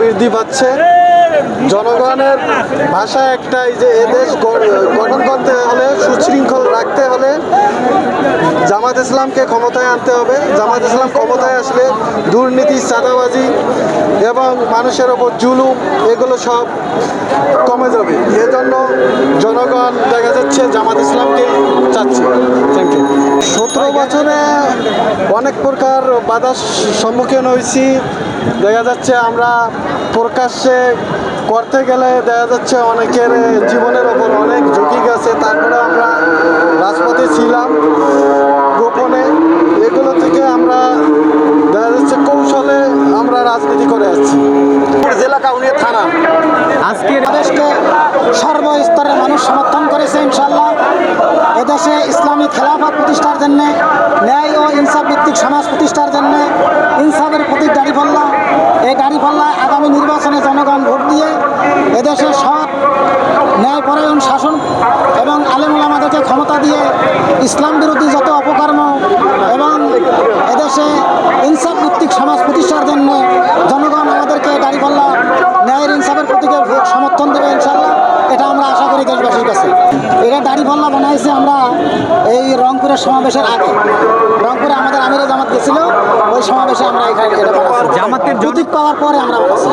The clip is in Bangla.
বৃদ্ধি পাচ্ছে। জনগণের ভাষা একটাই যে এদেশ গঠন করতে হলে সুশৃঙ্খল রাখতে হলে জামাত ইসলামকে ক্ষমতায় আনতে হবে। জামাত ইসলাম ক্ষমতায় আসলে দুর্নীতি চাঁদাবাজি এবং মানুষের ওপর জুলুম এগুলো সব কমে যাবে। এজন্য জনগণ দেখা যাচ্ছে জামাত ইসলামকে চাচ্ছে। থ্যাংক ইউ সতেরো বছরে অনেক প্রকার বাধার সম্মুখীন হয়েছি। দেখা যাচ্ছে আমরা প্রকাশ্যে করতে গেলে দেখা যাচ্ছে অনেকের জীবনের ওপর অনেক ঝুঁকি গেছে তারপরে আমরা রাজপথে ছিলাম গোপনে। এগুলো থেকে আমরা দেখা যাচ্ছে কৌশলে আমরা রাজনীতি করে আসছি। জেলা কাউনিয়া থানা। আজকের দেশকে সর্বস্তরের মানুষ সমর্থন করেছে ইনশাল্লাহ এদেশে ইসলামী খেলাফত প্রতিষ্ঠার জন্য ন্যায় ও ইনসাফ ভিত্তিক সমাজ প্রতিষ্ঠার জন্য ইনসাফের প্রতীক দাঁড়িপাল্লা এই দাঁড়িপাল্লায় আগামী নির্বাচনে জনগণ ভোট দিয়ে এদেশে সৎ ন্যায়পরায়ণ শাসন এবং আলেমুল আমাদেরকে ক্ষমতা দিয়ে ইসলাম বিরোধী যত অপকর্ম এবং এদেশে ইনসাফ ভিত্তিক সমাজ প্রতিষ্ঠার জন্য জনগণ আমাদেরকে দাঁড়িপাল্লা ন্যায়ের ইনসাফের প্রতীকে সমর্থন দেবে ইনশাল্লাহ এটা আমরা আশা করি দেশবাসীর কাছে। এটা দাঁড়িপাল্লা বানাইছে আমরা এই রংপুরের সমাবেশের আগে। রংপুরে আমাদের আমিরে জামাত গেছিল ওই সমাবেশে আমরা এখানে এটা বানাচ্ছি। জামাতের প্রতীক পাওয়ার পরে আমরা বানাচ্ছি।